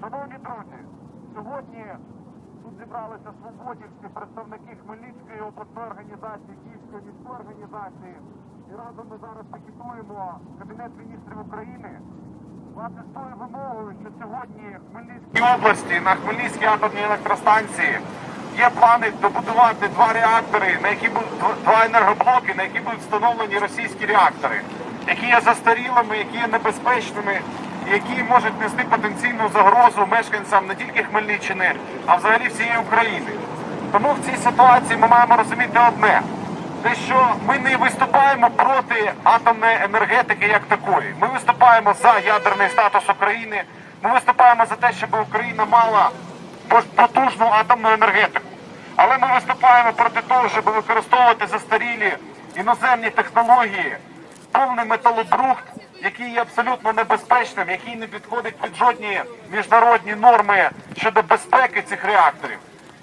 Шановні друзі, сьогодні тут зібралися свободівці, представники Хмельницької обласної організації, Київської міської організації. І разом ми зараз пікетуємо Кабінет міністрів України. Власне, з тою вимогою, що сьогодні в Хмельницькій області на Хмельницькій атомній електростанції є плани добудувати два реактори, на які будуть два енергоблоки, на які будуть встановлені російські реактори, які є застарілими, які є небезпечними, які можуть нести потенційну загрозу мешканцям не тільки Хмельниччини, а взагалі всієї України. Тому в цій ситуації ми маємо розуміти одне. Те, що ми не виступаємо проти атомної енергетики як такої. Ми виступаємо за ядерний статус України. Ми виступаємо за те, щоб Україна мала потужну атомну енергетику. Але ми виступаємо проти того, щоб використовувати застарілі іноземні технології, повний металобрухт, який є абсолютно небезпечним, який не підходить під жодні міжнародні норми щодо безпеки цих реакторів.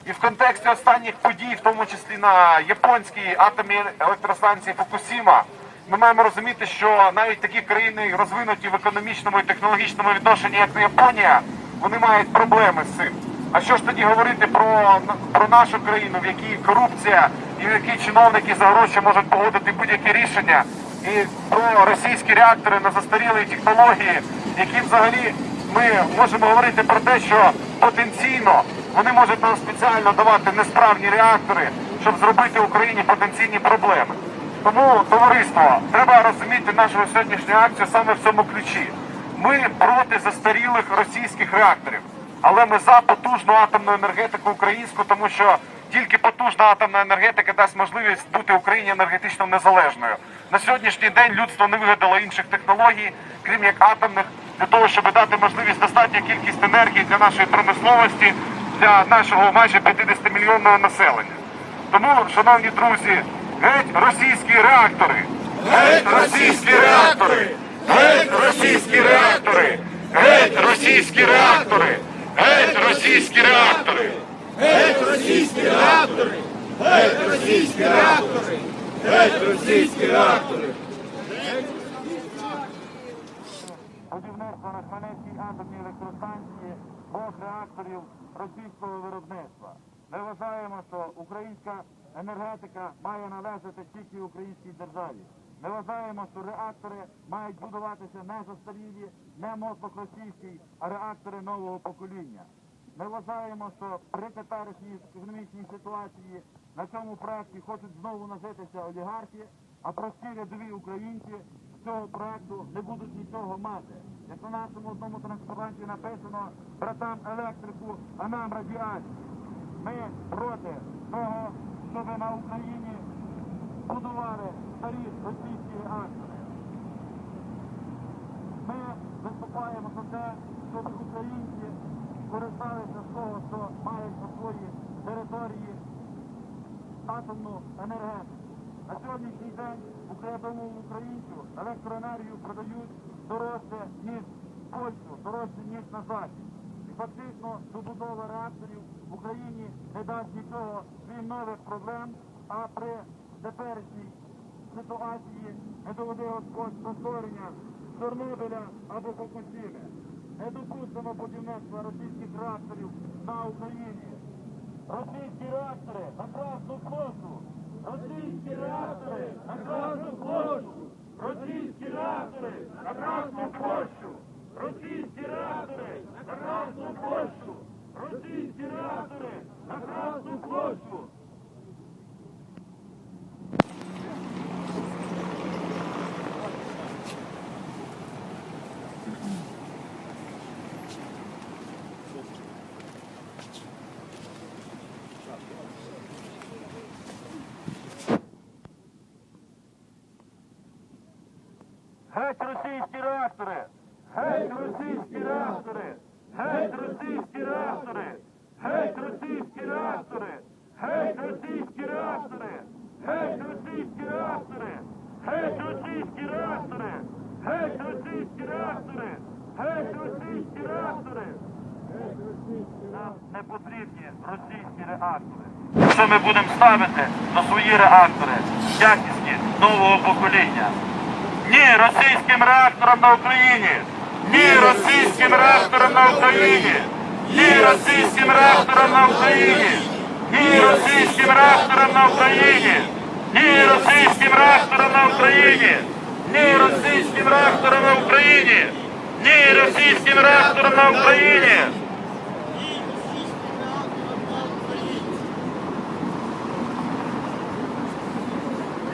І в контексті останніх подій, в тому числі на японській атомній електростанції Фукусіма, ми маємо розуміти, що навіть такі країни розвинуті в економічному і технологічному відношенні, як Японія, вони мають проблеми з цим. А що ж тоді говорити про, про нашу країну, в якій корупція і в якій чиновники за гроші можуть погодити будь-які рішення, і про російські реактори на застарілі технології, які взагалі ми можемо говорити про те, що потенційно вони можуть нам спеціально давати несправні реактори, щоб зробити Україні потенційні проблеми. Тому, товариство, треба розуміти нашу сьогоднішню акцію саме в цьому ключі. Ми проти застарілих російських реакторів, але ми за потужну атомну енергетику українську, тому що тільки потужна атомна енергетика дасть можливість бути Україні енергетично незалежною. На сьогоднішній день людство не вигадало інших технологій, крім як атомних, для того, щоб дати можливість достатню кількість енергії для нашої промисловості, для нашого майже 50 мільйонного населення. Тому, шановні друзі, геть російські реактори! Геть російські реактори! Геть російські реактори! Геть російські реактори! Геть російські реактори! Геть російські реактори! Геть російські реактори! Геть російські реактори! Будівництво на Хмельницькій атомній електростанції двох реакторів російського виробництва. Ми вважаємо, що українська енергетика має належати тільки українській державі. Ми вважаємо, що реактори мають будуватися не застарілі, не мотлох російський, а реактори нового покоління. Ми вважаємо, що при теперішній економічній ситуації на цьому проекті хочуть знову нажитися олігархи, а прості рядові українці цього проекту не будуть нічого мати. Як на нашому одному транспаранті написано братам електрику, а нам радіацію. Ми проти того, щоб на Україні будували старі російські реактори. Ми виступаємо за те, щоб українці користалися з того, що мають на своїй території атомну енергетику. На сьогоднішній день українському українцю електроенергію продають дорожче, ніж Польщу, дорожче, ніж на Захід. І фактично добудова реакторів в Україні не дасть нічого, крім нових проблем, а при теперішній ситуації не доведе Господь до Чорнобиля або Фукусіми. Не допустимо будівництва російських реакторів на Україні. Російські реактори на Красну площу! Російські реактори на Красну площу! Російські реактори на Красну площу! Російські реактори на Красну площу! Російські реактори на Красну площу! Геть російські реактори! Геть російські реактори! Геть російські реактори! Геть російські реактори! Геть російські реактори! Геть російські реактори! Геть російські реактори! Геть російські реактори! Геть російські реактори! Нам не потрібні російські реактори. Що ми будемо ставити на свої реактори, якісні нового покоління? Ні російським реакторам на Україні! Ні російським реакторам на Україні! Ні російським реакторам на Україні! Ні російським реакторам на Україні! Ні російським реакторам на Україні! Ні російським реакторам на Україні! Ні російським реакторам на Україні!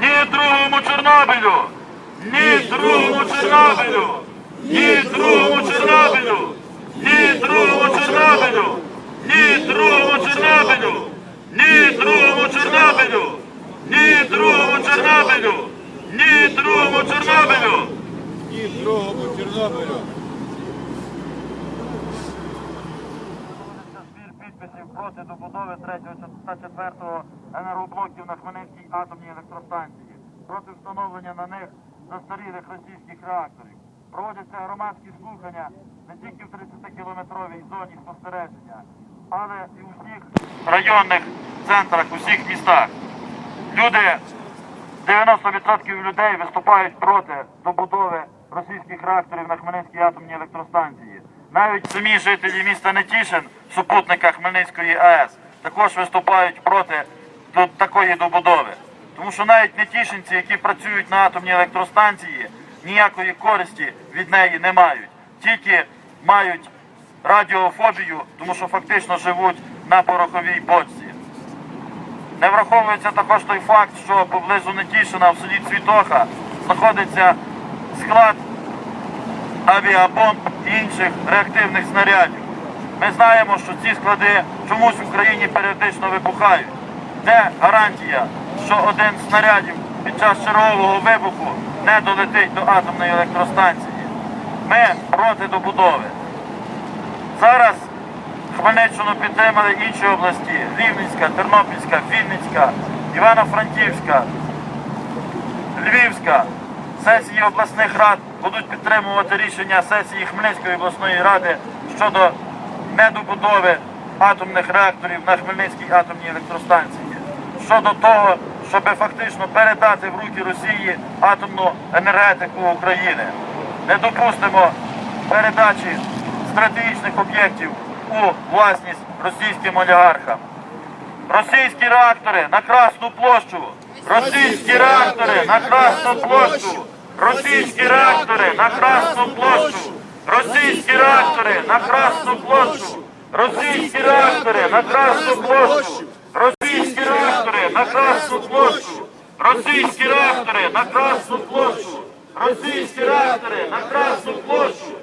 Ні другому Чорнобилю! Ні другому Чорнобилю! Ні другому Чорнобилю! Ні другому Чорнобилю! Ні другому Чорнобилю! Ні другому Чорнобилю! Ні другому Чорнобилю! Ні другому Чорнобилю! Ні другому Чорнобилю. проти добудови 3 та 4 енергоблоків на Хмельницькій атомній електростанції, проти встановлення на них застарілих російських реакторів. Проводяться громадські слухання не тільки в 30-кілометровій зоні спостереження, але і у всіх районних центрах, у всіх містах. Люди 90% людей виступають проти добудови російських реакторів на Хмельницькій атомній електростанції. Навіть самі жителі міста Нетішин, супутника Хмельницької АЕС, також виступають проти такої добудови. Тому що навіть нетішинці, які працюють на атомній електростанції, ніякої користі від неї не мають. Тільки мають радіофобію, тому що фактично живуть на пороховій бочці. Не враховується також той факт, що поблизу Нетішина в селі Цвітоха знаходиться склад авіабомб і інших реактивних снарядів. Ми знаємо, що ці склади чомусь в Україні періодично вибухають. Де гарантія, що один з снарядів під час чергового вибуху не долетить до атомної електростанції? Ми проти добудови. Зараз Хмельниччину підтримали інші області: Рівненська, Тернопільська, Вінницька, Івано-Франківська, Львівська. Сесії обласних рад будуть підтримувати рішення сесії Хмельницької обласної ради щодо недобудови атомних реакторів на Хмельницькій атомній електростанції. Щодо того, щоб фактично передати в руки Росії атомну енергетику України. Не допустимо передачі стратегічних об'єктів у власність російським олігархам. Російські реактори на Красну площу! Російські реактори на Красну площу! Російські реактори на Красну площу! Російські реактори на Красну площу! Російські реактори на Красну площу! Російські реактори на Красну площу! Російські реактори на Красну площу! Російські реактори на Красну площу!